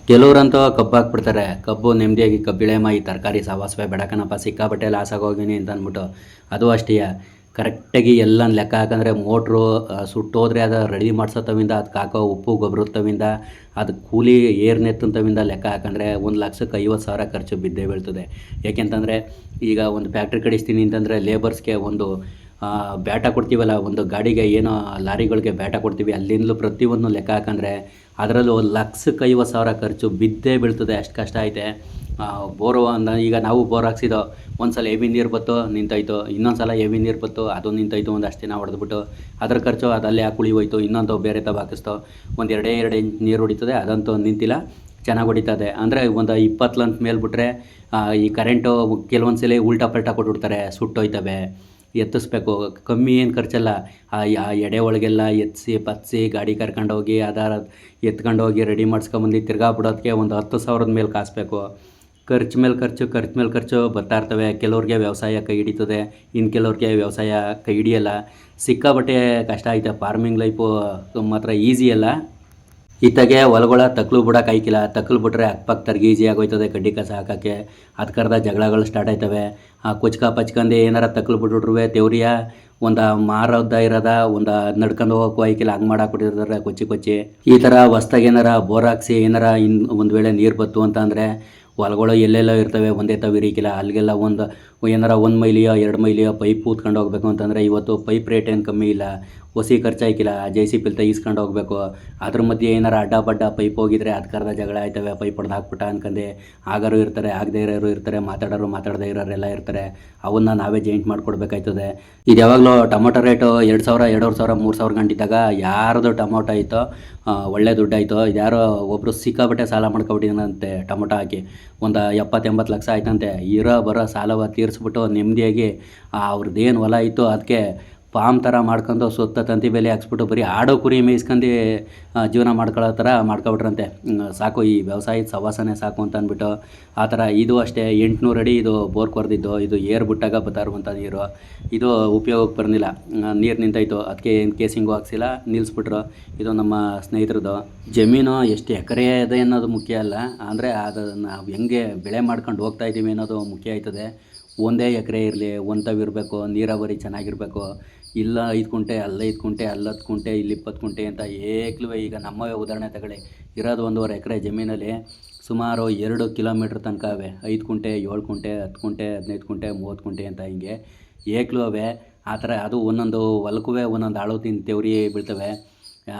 ಕೆಲವ್ರಂತೂ ಕಬ್ಬು ಹಾಕ್ಬಿಡ್ತಾರೆ. ಕಬ್ಬು ನೆಮ್ಮದಿಯಾಗಿ ಕಬ್ಬಿಳೆಮ್ಮ ಈ ತರಕಾರಿ ಸವಾಸವೆ ಬೇಡಕನಪ್ಪ ಸಿಕ್ಕಾಬಟ್ಟೆ ಲಾಸ್ ಆಗೋಗಿನಿ ಅಂತ ಅಂದ್ಬಿಟ್ಟು ಅದು ಅಷ್ಟೇ. ಕರೆಕ್ಟಾಗಿ ಎಲ್ಲ ಲೆಕ್ಕ ಹಾಕಂದ್ರೆ ಮೋಟ್ರು ಸುಟ್ಟೋದ್ರೆ ಅದು ರೆಡಿ ಮಾಡ್ಸೋತವಿಂದ ಅದಕ್ಕೆ ಹಾಕೋ ಉಪ್ಪು ಗೊಬ್ಬರತ್ತವಿಂದ ಅದು ಕೂಲಿ ಏರ್ ನೆತ್ತಂತವಿಂದ ಲೆಕ್ಕ ಹಾಕಂದ್ರೆ ಒಂದು ಲಕ್ಷಕ್ಕೆ ಐವತ್ತು ಸಾವಿರ ಖರ್ಚು ಬಿದ್ದೇ ಬೀಳ್ತದೆ. ಯಾಕೆಂತಂದರೆ ಈಗ ಒಂದು ಫ್ಯಾಕ್ಟ್ರಿ ಕಡಿಸ್ತೀನಿ ಅಂತಂದರೆ ಲೇಬರ್ಸ್ಗೆ ಒಂದು ಬ್ಯಾಟ ಕೊಡ್ತೀವಲ್ಲ, ಒಂದು ಗಾಡಿಗೆ ಏನೋ ಲಾರಿಗಳಿಗೆ ಬ್ಯಾಟ ಕೊಡ್ತೀವಿ, ಅಲ್ಲಿಂದಲೂ ಪ್ರತಿಯೊಂದು ಲೆಕ್ಕ ಹಾಕಂದ್ರೆ ಅದರಲ್ಲೂ ಲಕ್ಷಕ್ಕೆ ಐವತ್ತು ಸಾವಿರ ಖರ್ಚು ಬಿದ್ದೇ ಬೀಳ್ತದೆ, ಅಷ್ಟು ಕಷ್ಟ ಐತೆ. ಬೋರು ಈಗ ನಾವು ಬೋರ್ ಹಾಕ್ಸಿದೋ ಒಂದು ಸಲ ಎವಿ ನೀರು ಬತ್ತು, ನಿಂತೋಯ್ತು ಇನ್ನೊಂದು ಸಲ ಎವಿ ನೀರು ಬತ್ತು, ಅದು ನಿಂತೋಯ್ತು, ಒಂದು ಅಷ್ಟು ದಿನ ಹೊಡೆದ್ಬಿಟ್ಟು ಅದ್ರ ಖರ್ಚು ಅದಲ್ಲೇ ಕುಳಿ ಹೋಯ್ತು, ಇನ್ನೊಂದು ಬೇರೆ ತಬ್ ಹಾಕಿಸ್ತೋ. ಒಂದು ಎರಡೇ, ಎರಡು ಇಂಚ್ ನೀರು ಹೊಡಿತದೆ, ಅದಂತೂ ನಿಂತಿಲ್ಲ, ಚೆನ್ನಾಗಿ ಹೊಡಿತದೆ. ಅಂದರೆ ಒಂದು ಇಪ್ಪತ್ತು ಲಂತ್ ಮೇಲೆ ಬಿಟ್ಟರೆ ಈ ಕರೆಂಟು ಕೆಲವೊಂದು ಸಲ ಉಲ್ಟಾ ಪಲ್ಟಾ ಕೊಟ್ಬಿಡ್ತಾರೆ, ಸುಟ್ಟೋಯ್ತವೆ. ಎತ್ತಿಸ್ಬೇಕು. ಕಮ್ಮಿ ಏನು ಖರ್ಚಲ್ಲ. ಆ ಎಡೆ ಒಳಗೆಲ್ಲ ಎತ್ತಿಸಿ ಪತ್ತಿಸಿ ಗಾಡಿ ಕರ್ಕೊಂಡೋಗಿ ಆಧಾರ ಎತ್ಕೊಂಡೋಗಿ ರೆಡಿ ಮಾಡಿಸ್ಕೊಂಬಂದು ತಿರ್ಗಾ ಬಿಡೋದಕ್ಕೆ ಒಂದು ಹತ್ತು ಸಾವಿರದ ಮೇಲೆ ಕಾಸಬೇಕು. ಖರ್ಚು ಮೇಲೆ ಖರ್ಚು ಖರ್ಚು ಮೇಲೆ ಖರ್ಚು ಬರ್ತಾ ಇರ್ತವೆ. ಕೆಲವ್ರಿಗೆ ವ್ಯವಸಾಯ ಕೈ ಹಿಡಿತದೆ. ಇನ್ನು ಕೆಲವ್ರಿಗೆ ವ್ಯವಸಾಯ ಕೈ ಹಿಡಿಯಲ್ಲ. ಸಿಕ್ಕಾಬಟ್ಟೆ ಕಷ್ಟ ಐತೆ. ಫಾರ್ಮಿಂಗ್ ಲೈಫು ಮಾತ್ರ ಈಸಿ ಅಲ್ಲ. ಇತ್ತಾಗೆ ಹೊಲಗಳ ತಕ್ಲು ಬಿಡೋಕೆ ಆಯ್ಕಿಲ್ಲ ತಕ್ಲು ಬಿಟ್ರೆ ತರ್ಗಿ ಈಸಿ ಆಗೋಯ್ತದೆ ಕಡ್ಡಿ ಕಸ ಹಾಕೋಕ್ಕೆ. ಅದು ಕರೆದ ಜಗಳಗಳು ಸ್ಟಾರ್ಟ್ ಆಯ್ತವೆ. ಆ ಕುಚ್ಕ ಪಚ್ಕಂದು ಏನಾರ ತಕ್ಲು ಬಿಟ್ಬಿಟ್ರುವೆ ದೇವ್ರಿಯ ಒಂದು ಮಾರೋದ ಇರೋದ, ಒಂದು ನಡ್ಕೊಂಡು ಹೋಗೋಕ್ಕೂ ಆಯ್ಕಿಲ್ಲ ಹಂಗೆ ಮಾಡಾಕ್ಬಿಟ್ಟಿರ್ತಾರೆ ಕೊಚ್ಚಿ ಕೊಚ್ಚಿ. ಈ ಥರ ಹೊಸ್ದಾಗಿ ಏನಾರ ಬೋರ್ ಹಾಕ್ಸಿ ಏನಾರ ಇನ್ ಒಂದು ವೇಳೆ ನೀರು ಬತ್ತು ಅಂತ ಅಂದರೆ ಹೊಲಗಳು ಎಲ್ಲೆಲ್ಲೋ ಇರ್ತವೆ, ಒಂದೇ ತಾವು ಇರಿಕಿಲ್ಲ ಅಲ್ಲಿಗೆಲ್ಲ ಒಂದು ಏನಾರ ಒಂದು ಮೈಲಿಯೋ, ಎರಡು ಮೈಲಿಯೋ ಪೈಪ್ ಕೂತ್ಕೊಂಡು ಹೋಗ್ಬೇಕು ಅಂತಂದರೆ ಇವತ್ತು ಪೈಪ್ ರೇಟ್ ಏನು ಕಮ್ಮಿ ಇಲ್ಲ. ಹೊಸಿ ಖರ್ಚಾಯ್ಕಿಲ್ಲ. ಜೆ ಸಿ ಪಿಲ್ ತೆಗಿಸ್ಕೊಂಡು ಹೋಗ್ಬೇಕು. ಅದ್ರ ಮಧ್ಯೆ ಏನಾರ ಅಡ್ಡ ಬಡ್ಡ ಪೈಪ್ ಹೋಗಿದ್ರೆ ಅದಕ್ಕರ್ಧ ಜಗಳ ಆಯ್ತವೆ ಪೈಪ್ ಹೊಡೆದು ಹಾಕ್ಬಿಟ್ಟ ಅನ್ಕಂದೆ. ಆಗೋರು ಇರ್ತಾರೆ, ಆಗದೇ ಇರೋರು ಇರ್ತಾರೆ, ಮಾತಾಡೋರು ಮಾತಾಡದೇ ಇರೋರೆಲ್ಲ ಇರ್ತಾರೆ. ಅವನ್ನ ನಾವೇ ಜಾಯಿಂಟ್ ಮಾಡಿಕೊಡ್ಬೇಕಾಯ್ತದೆ. ಇದು ಯಾವಾಗಲೂ ಟೊಮೊಟೊ ರೇಟು ಎರಡು ಸಾವಿರ, ಎರಡೂವರೆ ಸಾವಿರ, ಮೂರು ಸಾವಿರ ಗಂಟಿದ್ದಾಗ ಯಾರದು ಟೊಮೊಟೊ ಆಯಿತೋ ಒಳ್ಳೆ ದುಡ್ಡಾಯಿತು ಇದ್ಯಾರೋ ಒಬ್ಬರು ಸಿಕ್ಕಾಬಟ್ಟೆ ಸಾಲ ಮಾಡ್ಕೊಬಿಟ್ಟಿದಂತೆ ಟೊಮೊಟೊ ಹಾಕಿ. ಒಂದು ಎಪ್ಪತ್ತೆಂಬತ್ತು ಲಕ್ಷ ಆಯ್ತಂತೆ. ಇರೋ ಬರೋ ಸಾಲವ ತೀರಿಸ್ಬಿಟ್ಟು ನೆಮ್ಮದಿಯಾಗಿ ಅವ್ರದ್ದೇನು ಹೊಲ ಇತ್ತು ಅದಕ್ಕೆ ಫಾರ್ಮ್ ಥರ ಮಾಡ್ಕೊಂಡು ಸುತ್ತ ತಂತಿ ಬೆಲೆ ಹಾಕ್ಸ್ಬಿಟ್ಟು ಬರೀ ಆಡೋ ಕುರಿ ಮೇಯಿಸ್ಕೊಂಡು ಜೀವನ ಮಾಡ್ಕೊಳ್ಳೋ ಥರ ಮಾಡ್ಕೊಬಿಟ್ರಂತೆ. ಸಾಕು ಈ ವ್ಯವಸಾಯದ ಸವಾಸನೆ ಸಾಕು ಅಂತ ಅಂದ್ಬಿಟ್ಟು, ಆ ಥರ ಇದು ಅಷ್ಟೇ ಎಂಟುನೂರು ಅಡಿ ಇದು ಬೋರ್ ಕೊರೆದಿದ್ದು, ಇದು ಏರ್ ಬಿಟ್ಟಾಗ ಬರ್ತಾ ನೀರು. ಇದು ಉಪಯೋಗಕ್ಕೆ ಬರಲಿಲ್ಲ ನೀರು ನಿಂತಾಯಿತು. ಅದಕ್ಕೆ ಏನು ಕೇಸಿಂಗು ಹಾಕ್ಸಿಲ್ಲ ನಿಲ್ಲಿಸ್ಬಿಟ್ರು ಇದು ನಮ್ಮ ಸ್ನೇಹಿತರದು. ಜಮೀನು ಎಷ್ಟು ಎಕರೆ ಇದೆ ಅನ್ನೋದು ಮುಖ್ಯ ಅಲ್ಲ. ಅಂದರೆ ಅದನ್ನು ಹೆಂಗೆ ಬೆಳೆ ಮಾಡ್ಕೊಂಡು ಹೋಗ್ತಾ ಇದ್ದೀವಿ ಅನ್ನೋದು ಮುಖ್ಯ ಆಯ್ತದೆ. ಒಂದೇ ಎಕರೆ ಇರಲಿ ಒಂಥವು ಇರಬೇಕು, ನೀರಾವರಿ ಚೆನ್ನಾಗಿರಬೇಕು. ಇಲ್ಲ, ಐದು ಕುಂಟೆ ಅಲ್ಲ ಐದು ಕುಂಟೆ ಅಲ್ಲ ಹತ್ತು ಕುಂಟೆ ಇಲ್ಲಿ ಇಪ್ಪತ್ತು ಕುಂಟೆ ಅಂತ ಏಕ್ಲೂ ಈಗ ನಮ್ಮವೇ ಉದಾಹರಣೆ ತಗೊಳ್ಳಿ. ಇರೋದು ಒಂದೂವರೆ ಎಕರೆ ಜಮೀನಲ್ಲಿ ಸುಮಾರು ಎರಡು ಕಿಲೋಮೀಟ್ರ್ ತನಕ ಅವೆ ಐದು ಕುಂಟೆ ಏಳು ಕುಂಟೆ ಹತ್ತು ಕುಂಟೆ ಹದಿನೈದು ಕುಂಟೆ ಮೂವತ್ತು ಕುಂಟೆ ಅಂತ ಹಿಂಗೆ ಏಕ್ಲೂ ಅವೆ ಆ ಥರ ಅದು ಒಂದೊಂದು ಹೊಲಕ್ಕೂ ಒಂದೊಂದು ಆಳು ತಿಂದು ತೆವರಿ ಬೀಳ್ತವೆ.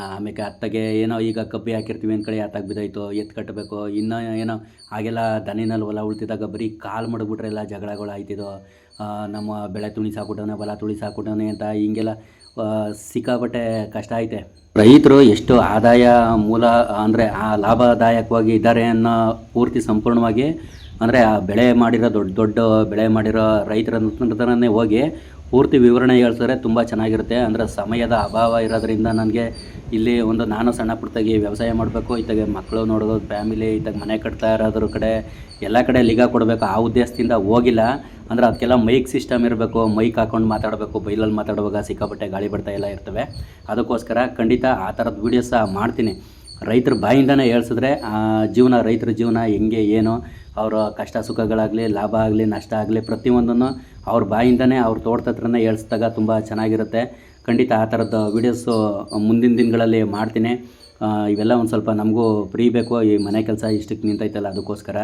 ಆಮೇಲೆ ಅತ್ತಗೆ ಏನೋ ಈಗ ಕಬ್ಬಿ ಹಾಕಿರ್ತೀವಿ ಅಂದ್ಕಡೆ ಅತ್ತಾಗ ಬಿದ್ದೋಯ್ತು, ಎತ್ತು ಕಟ್ಟಬೇಕು ಇನ್ನೂ ಏನೋ ಆಗೆಲ್ಲ ದನಿನಲ್ಲಿ ಹೊಲ ಉಳ್ತಿದ್ದಾಗ ಬರೀ ಕಾಲು ಮಡಗ್ಬಿಟ್ರೆ ಎಲ್ಲ ಜಗಳಗಳು ಆಯ್ತಿದ್ದು ನಮ್ಮ ಬೆಳೆ ತುಣಿಸಾಕ್ಬಿಟ್ಟವನೆ ಹೊಲ ತುಳಿಸಾಕ್ಬಿಟ್ಟವನೆ ಅಂತ ಹಿಂಗೆಲ್ಲ ಸಿಕ್ಕಾಪಟ್ಟೆ ಕಷ್ಟ ಐತೆ. ರೈತರು ಎಷ್ಟು ಆದಾಯ ಮೂಲ ಅಂದರೆ ಆ ಲಾಭದಾಯಕವಾಗಿ ಇದ್ದಾರೆ ಅನ್ನೋ ಪೂರ್ತಿ ಸಂಪೂರ್ಣವಾಗಿ ಅಂದರೆ ಆ ಬೆಳೆ ಮಾಡಿರೋ ದೊಡ್ಡ ದೊಡ್ಡ ಬೆಳೆ ಮಾಡಿರೋ ರೈತರ ಹೋಗಿ ಪೂರ್ತಿ ವಿವರಣೆ ಹೇಳ್ತಾರೆ, ತುಂಬ ಚೆನ್ನಾಗಿರುತ್ತೆ. ಅಂದರೆ ಸಮಯದ ಅಭಾವ ಇರೋದ್ರಿಂದ ನನಗೆ ಇಲ್ಲಿ ಒಂದು ನಾನು ಸಣ್ಣ ಪುಟ್ಟಾಗಿ ವ್ಯವಸಾಯ ಮಾಡಬೇಕು, ಇತ್ತಾಗೆ ಮಕ್ಕಳು ನೋಡೋದು ಫ್ಯಾಮಿಲಿ ಇತ್ತಾಗ ಮನೆ ಕಟ್ತಾ ಇರೋದ್ರ ಕಡೆ ಎಲ್ಲ ಕಡೆ ಲಿಗ ಕೊಡಬೇಕು. ಆ ಉದ್ದೇಶದಿಂದ ಹೋಗಿಲ್ಲ. ಅಂದರೆ ಅದಕ್ಕೆಲ್ಲ ಮೈಕ್ ಸಿಸ್ಟಮ್ ಇರಬೇಕು ಮೈಕ್ ಹಾಕೊಂಡು ಮಾತಾಡಬೇಕು. ಬೈಲಲ್ಲಿ ಮಾತಾಡುವಾಗ ಸಿಕ್ಕಾಪಟ್ಟೆ ಗಾಳಿ ಬರ್ತಾ ಎಲ್ಲ ಇರ್ತವೆ. ಅದಕ್ಕೋಸ್ಕರ ಖಂಡಿತ ಆ ಥರದ ವೀಡಿಯೋಸ್ ಸಹ ಮಾಡ್ತೀನಿ. ರೈತರ ಬಾಯಿಂದನೇ ಹೇಳ್ಸಿದ್ರೆ ಜೀವನ ರೈತರ ಜೀವನ ಹೆಂಗೆ, ಏನು, ಅವರ ಕಷ್ಟ ಸುಖಗಳಾಗಲಿ, ಲಾಭ ಆಗಲಿ, ನಷ್ಟ ಆಗಲಿ, ಪ್ರತಿಯೊಂದನ್ನು ಅವ್ರ ಬಾಯಿಂದನೇ ಅವ್ರ ತೋಟದ ಹತ್ರನೇ ಹೇಳಿಸ್ದಾಗ ತುಂಬ ಚೆನ್ನಾಗಿರುತ್ತೆ. ಖಂಡಿತ ಆ ಥರದ ವೀಡಿಯೋಸು ಮುಂದಿನ ದಿನಗಳಲ್ಲಿ ಮಾಡ್ತೀನಿ. ಇವೆಲ್ಲ ಒಂದು ಸ್ವಲ್ಪ ನಮಗೂ ಫ್ರೀ ಬೇಕು ಈ ಮನೆ ಕೆಲಸ ಇಷ್ಟಕ್ಕೆ ನಿಂತೈತಲ್ಲ ಅದಕ್ಕೋಸ್ಕರ.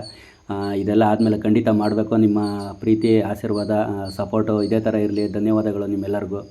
ಇದೆಲ್ಲ ಆದಮೇಲೆ ಖಂಡಿತ ಮಾಡಬೇಕು. ನಿಮ್ಮ ಪ್ರೀತಿ, ಆಶೀರ್ವಾದ ಸಪೋರ್ಟು ಇದೇ ಥರ ಇರಲಿ. ಧನ್ಯವಾದಗಳು ನಿಮ್ಮೆಲ್ಲರಿಗೂ.